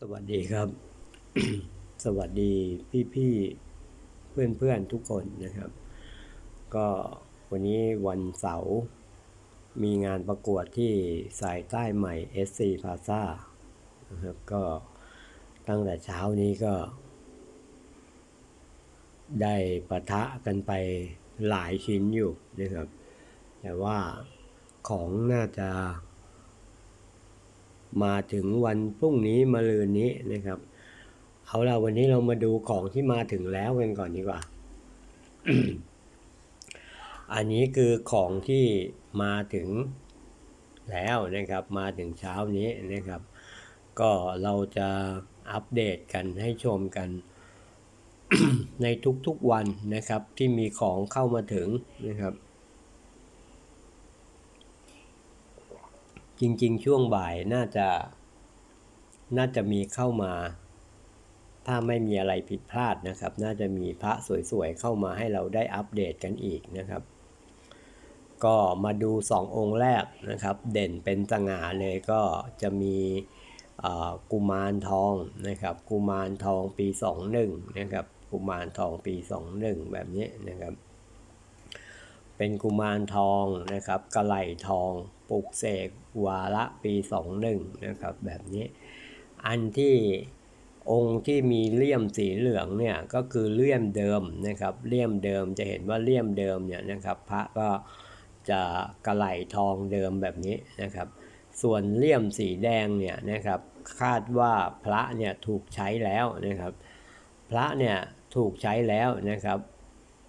สวัสดีครับ สวัสดีพี่พี่เพื่อนเพื่อนๆทุกคนนะครับ ก็วันนี้วันเสาร์มีงานประกวดที่สายใต้ใหม่ SC Plaza นะครับก็ตั้งแต่เช้านี้ก็ ได้ปะทะกันไปหลายชิ้นอยู่นะครับ แต่ว่าของน่าจะ มาถึงวันพรุ่งนี้มะรืนนี้นะครับ เอาละวันนี้เรามาดูของที่มาถึงแล้วกันก่อนดีกว่า อันนี้คือของที่มาถึงแล้วนะครับ มาถึงเช้านี้นะครับ ก็เราจะอัปเดตกันให้ชมกัน ในทุกๆวันนะครับ ที่มีของเข้ามาถึงนะครับ จริง ๆ ช่วงบ่ายน่าจะ น่าจะมีเข้ามา ถ้าไม่มีอะไรผิดพลาดนะครับ น่าจะมีพระสวยๆเข้ามาให้เราได้อัปเดตกันอีกนะครับ ก็มาดูสององค์แรกนะครับ เด่นเป็นสง่าเลยก็จะมีกุมารทองนะครับ กุมารทองปี 21นะครับ กุมารทองปี 21 แบบนี้นะครับ เป็นกุมารทองนะครับกระไหลทองปลุกเสกวาระปี 21 นะครับ แบบนี้ อันที่องค์ที่มีเลี่ยมสีเหลืองเนี่ยก็คือเลี่ยมเดิมนะครับเลี่ยมเดิมจะเห็นว่าเลี่ยมเดิมเนี่ยนะครับพระก็จะกระไหลทองเดิมแบบนี้นะครับ ส่วนเลี่ยมสีแดงเนี่ยนะครับคาดว่าพระเนี่ยถูกใช้แล้วนะครับ พระเนี่ยถูกใช้แล้วนะครับ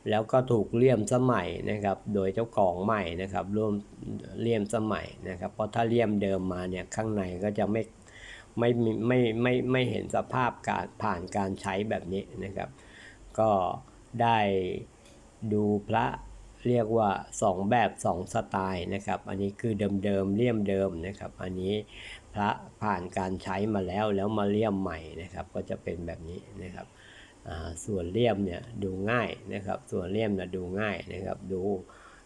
แล้วก็ถูกเลี่ยมสมัยนะครับ โดยเจ้าของใหม่นะครับร่วมเลี่ยมสมัยนะครับ เพราะถ้าเลี่ยมเดิมมาเนี่ยข้างในก็จะไม่ไม่มีไม่ไม่ไม่เห็นสภาพการผ่านการใช้แบบนี้นะครับ ก็ได้ดูพระเรียกว่า 2 แบบ 2 สไตล์นะครับ อันนี้คือเดิมๆเลี่ยมเดิมนะครับ อันนี้พระผ่านการใช้มาแล้วแล้วมาเลี่ยมใหม่นะครับ ก็จะเป็นแบบนี้นะครับ ส่วนเลี่ยมเนี่ยดูง่ายนะครับ ส่วนเลี่ยมนะดูง่ายนะครับ ดู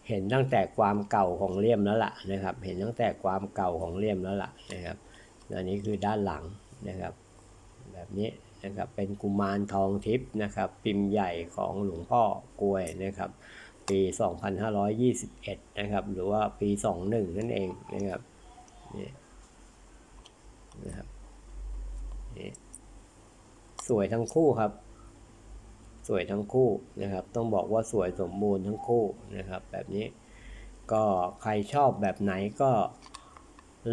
เห็นตั้งแต่ความเก่าของเลี่ยมแล้วล่ะนะครับ เห็นตั้งแต่ความเก่าของเลี่ยมแล้วล่ะนะครับอันนี้คือด้านหลังนะครับ แบบนี้นะครับเป็นกุมารทองทิพย์นะครับ พิมพ์ใหญ่ของหลวงพ่อกลวยนะครับ ปี 2521 นะครับ หรือว่าปี 21 นั่นเองนะครับนี่นะครับนี่สวยทั้งคู่ครับ สวยทั้งคู่นะครับ ต้องบอกว่าสวยสมบูรณ์ทั้งคู่นะครับ แบบนี้ก็ใครชอบแบบไหนก็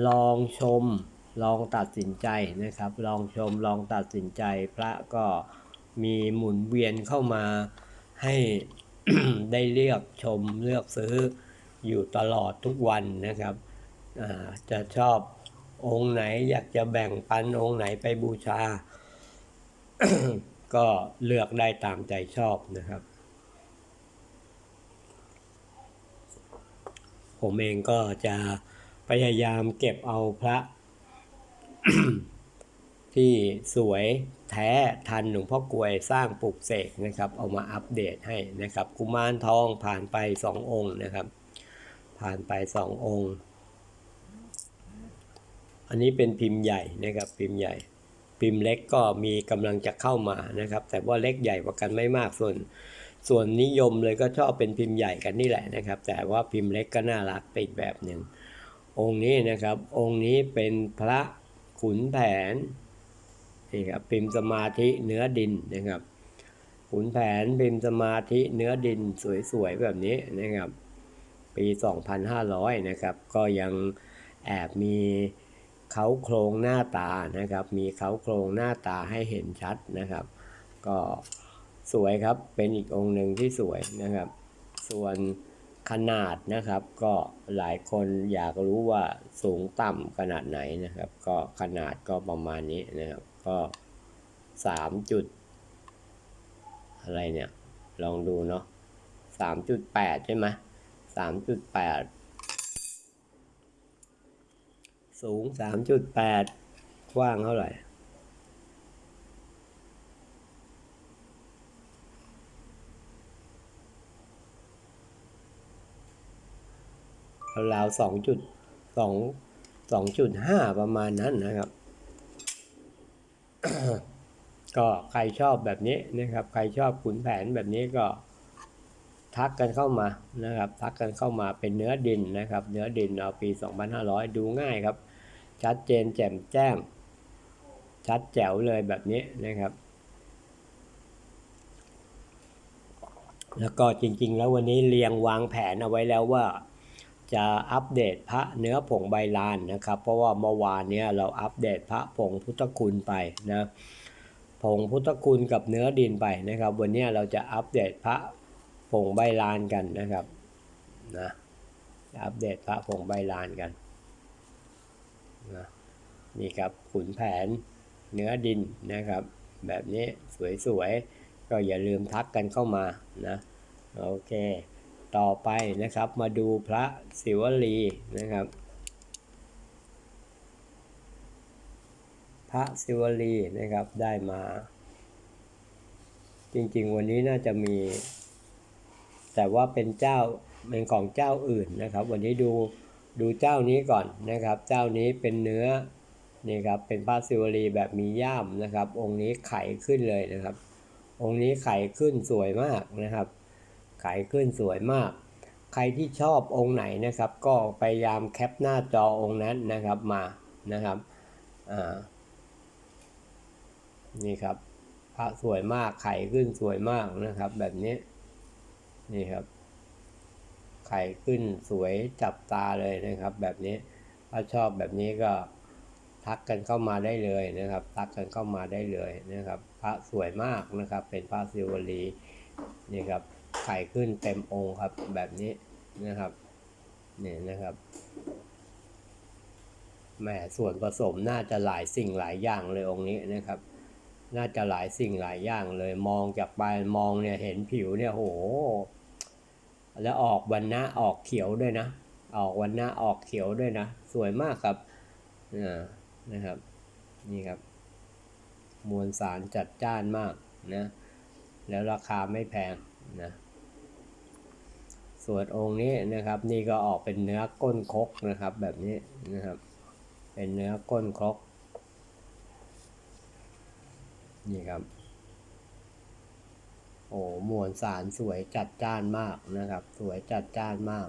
ลองชมลองตัดสินใจนะครับ ลองชมลองตัดสินใจ พระก็มีหมุนเวียนเข้ามาให้ได้เลือกชมเลือกซื้ออยู่ตลอดทุกวันนะครับจะชอบองค์ไหนอยากจะแบ่งปันองค์ไหนไปบูชา ก็เลือกได้ตามใจชอบนะครับ ผมเองก็จะพยายามเก็บเอาพระ ที่สวยแท้ทันหลวงพ่อกวยสร้างปลุกเสกนะครับ เอามาอัปเดตให้นะครับ กุมารทองผ่านไปสององค์นะครับ ผ่านไปสององค์ อันนี้เป็นพิมพ์ใหญ่นะครับ พิมพ์ใหญ่ พิมพ์เล็กก็มีกำลังจะเข้ามานะครับ แต่ว่าเล็กใหญ่กว่ากันไม่มากส่วน ส่วนนิยมเลยก็ชอบเป็นพิมพ์ใหญ่กันนี่แหละนะครับ แต่ว่าพิมพ์เล็กก็น่ารักไปอีกแบบหนึ่งองค์นี้นะครับ องค์นี้เป็นพระขุนแผนนี่ครับพิมพ์สมาธิเนื้อดินนะครับ ขุนแผนพิมพ์สมาธิเนื้อดินสวยๆแบบนี้นะครับ ปี 2,500 นะครับ ก็ยังแอบมี เขาโครงหน้าตานะครับ มีเขาโครงหน้าตาให้เห็นชัดนะครับ ก็สวยครับเป็นอีกองค์หนึ่งที่สวยนะครับ ส่วนขนาดนะครับ ก็หลายคนอยากรู้ว่าสูงต่ำขนาดไหนนะครับ ก็ขนาดก็ประมาณนี้นะครับ ก็สามจุด อะไรเนี่ย ลองดูเนาะสามจุดแปดใช่ไหมสามจุดแปด สูง 3.8 กว้างเท่าไหร่ ราวสองจุดสองสองจุดห้าประมาณนั้นนะครับ ก็ใครชอบแบบนี้นะครับ ใครชอบขุนแผนแบบนี้ก็ ทักกันเข้ามานะครับทักกันเข้ามาเป็นเนื้อดินนะครับ เนื้อดินเอาปี 2500 ดูง่ายครับ ชัดเจนแจ่มแจ้ง ชัดแจ๋วเลยแบบนี้นะครับ แล้วก็จริง ๆ แล้ววันนี้เรียงวางแผนเอาไว้แล้วว่าจะอัปเดตพระเนื้อผงใบลานนะครับ เพราะว่าเมื่อวานเนี้ยเราอัปเดตพระผงพุทธคุณไปนะผงพุทธคุณกับเนื้อดินไปนะครับ วันนี้เราจะอัปเดตพระ ผงใบลานกันนะครับนะอัปเดตพระผงใบลานกันนะนี่ครับขุนแผนเนื้อดินนะครับ แบบนี้สวยๆ ก็อย่าลืมทักกันเข้ามานะโอเค ต่อไปนะครับมาดูพระศิวลีนะครับ พระศิวลีนะครับได้มา จริงๆวันนี้น่าจะมี แต่ว่าเป็นเจ้าเป็นของเจ้าอื่นนะครับ วันนี้ดูดูเจ้านี้ก่อนนะครับ เจ้านี้เป็นเนื้อนี่ครับเป็นพระศิวลีแบบมีย่ามนะครับ องค์นี้ไขขึ้นเลยนะครับ องค์นี้ไขขึ้นสวยมากนะครับ ไขขึ้นสวยมาก ใครที่ชอบองค์ไหนนะครับ ก็พยายามแคปหน้าจอองค์นั้นนะครับมานะครับอ่านี่ครับพระสวยมากไข่ขึ้นสวยมากนะครับแบบนี้ นี่ครับ ไข่ขึ้นสวยจับตาเลยนะครับ แบบนี้ถ้าชอบแบบนี้ก็ทักกันเข้ามาได้เลยนะครับ ทักกันเข้ามาได้เลยนะครับ พระสวยมากนะครับ เป็นพระศิวลีนี่ครับไข่ขึ้นเต็มองค์ครับแบบนี้นะครับนี่นะครับแหมส่วนผสมน่าจะหลายสิ่งหลายอย่างเลยองค์นี้นะครับ น่าจะหลายสิ่งหลายอย่างเลยมองจากไปมองเนี่ยเห็นผิวเนี่ยโห แล้วออกวันหน้าออกเขียวด้วยนะ ออกวันหน้าออกเขียวด้วยนะ สวยมากครับนะครับ นี่ครับ มวลสารจัดจ้านมากนะ แล้วราคาไม่แพงนะส่วนองค์นี้นะครับ นี่ก็ออกเป็นเนื้อก้นครกนะครับ แบบนี้นะครับ เป็นเนื้อก้นครกนี่ครับ โอ้มวลสารสวยจัดจ้านมากนะครับ สวยจัดจ้านมาก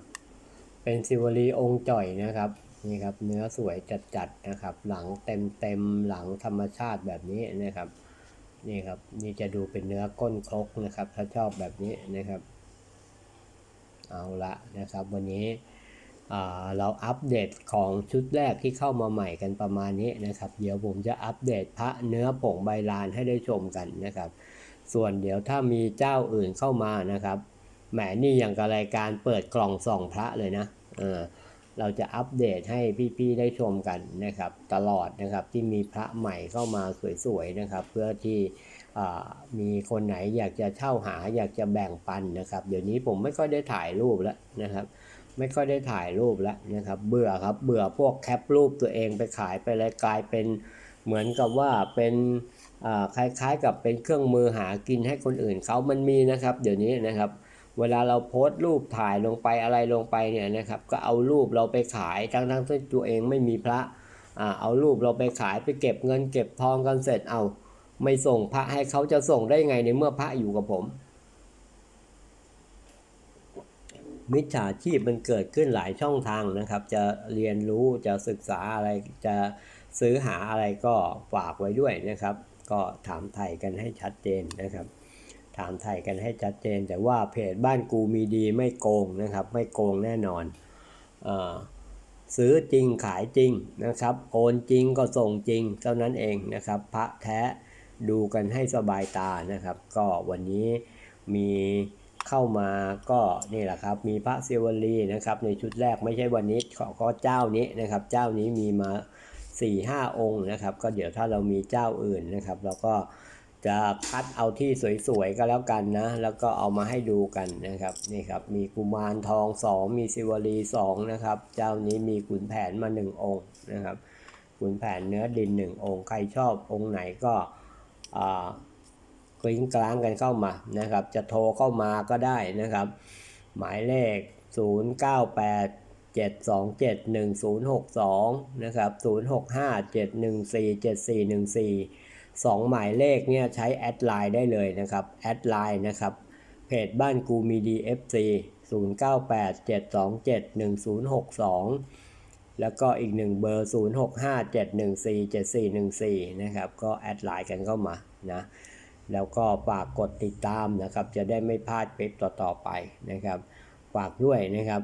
เป็นซิวลีองค์จ่อยนะครับนี่ครับ เนื้อสวยจัดจัดๆนะครับ หลังเต็มเต็มหลังธรรมชาติแบบนี้นะครับนี่ครับ นี่จะดูเป็นเนื้อก้นครกนะครับ ถ้าชอบแบบนี้นะครับ เอาละนะครับ วันนี้เราอัปเดตของชุดแรกที่เข้ามาใหม่กันประมาณนี้นะครับ เดี๋ยวผมจะอัปเดตพระเนื้อผงใบลานให้ได้ชมกันนะครับ ส่วนเดี๋ยวถ้ามีเจ้าอื่นเข้ามานะครับแหมนี่อย่างกับรายการเปิดกล่องส่องพระเลยนะเออเราจะอัปเดตให้พี่ๆได้ชมกันนะครับ ตลอดนะครับที่มีพระใหม่เข้ามาสวยๆนะครับ เพื่อที่มีคนไหนอยากจะเช่าหาอยากจะแบ่งปันนะครับ เดี๋ยวนี้ผมไม่ค่อยได้ถ่ายรูปแล้วนะครับ ไม่ค่อยได้ถ่ายรูปแล้วนะครับ เบื่อครับเบื่อพวกแคปรูปตัวเองไปขายไปเลยกลายเป็นเหมือนกับว่าเป็น คล้ายๆกับเป็นเครื่องมือหากินให้คนอื่นเขามันมีนะครับ เดี๋ยวนี้นะครับ เวลาเราโพสต์รูปถ่ายลงไปอะไรลงไปเนี่ยนะครับก็เอารูปเราไปขายทั้งทั้งที่ตัวเองไม่มีพระอเอารูปเราไปขายไปเก็บเงินเก็บทองกันเสร็จเอาไม่ส่งพระให้เขาจะส่งได้ไงในเมื่อพระอยู่กับผม มิจฉาชีพมันเกิดขึ้นหลายช่องทางนะครับ จะเรียนรู้จะศึกษาอะไรจะซื้อหาอะไรก็ฝากไว้ด้วยนะครับ ก็ถามไถ่กันให้ชัดเจนนะครับ ถามไถ่กันให้ชัดเจน แต่ว่าเพจบ้านกูมีดีไม่โกงนะครับ ไม่โกงแน่นอนอซื้อจริงขายจริงนะครับ โอนจริงก็ส่งจริงเท่านั้นเองนะครับ พระแท้ดูกันให้สบายตานะครับ ก็วันนี้มีเข้ามาก็นี่แหละครับ มีพระศิวลีนะครับ ในชุดแรกไม่ใช่วันนี้ขอก็เจ้านี้นะครับ เจ้านี้มีมา 4ี่ห้าองค์นะครับ ก็เดี๋ยวถ้าเรามีเจ้าอื่นนะครับ เราก็จะคัดเอาที่สวยๆก็แล้วกันนะ แล้วก็เอามาให้ดูกันนะครับนี่ครับ มีกุมารทองสองมีศิวลีสองนะครับ เจ้านี้มีขุนแผนมาหนึ่งองค์นะครับขุนแผนเนื้อดินหนึ่งองค์ ใครชอบองค์ไหนก็อ่ากริ้งกลางกันเข้ามานะครับ จะโทรเข้ามาก็ได้นะครับ หมายเลข 098 727 1062 นะครับ 065 714 7414สองหมายเลขเนี่ยใช้แอดไลน์ได้เลยนะครับ แอดไลน์นะครับ เพจบ้านกูมีดี FC 0987271062 แล้วก็อีกหนึ่งเบอร์ 0657147414 นะครับ ก็แอดไลน์กันเข้ามานะแล้วก็ฝากกดติดตามนะครับ จะได้ไม่พลาดคลิปต่อๆไปนะครับ ฝากด้วยนะครับ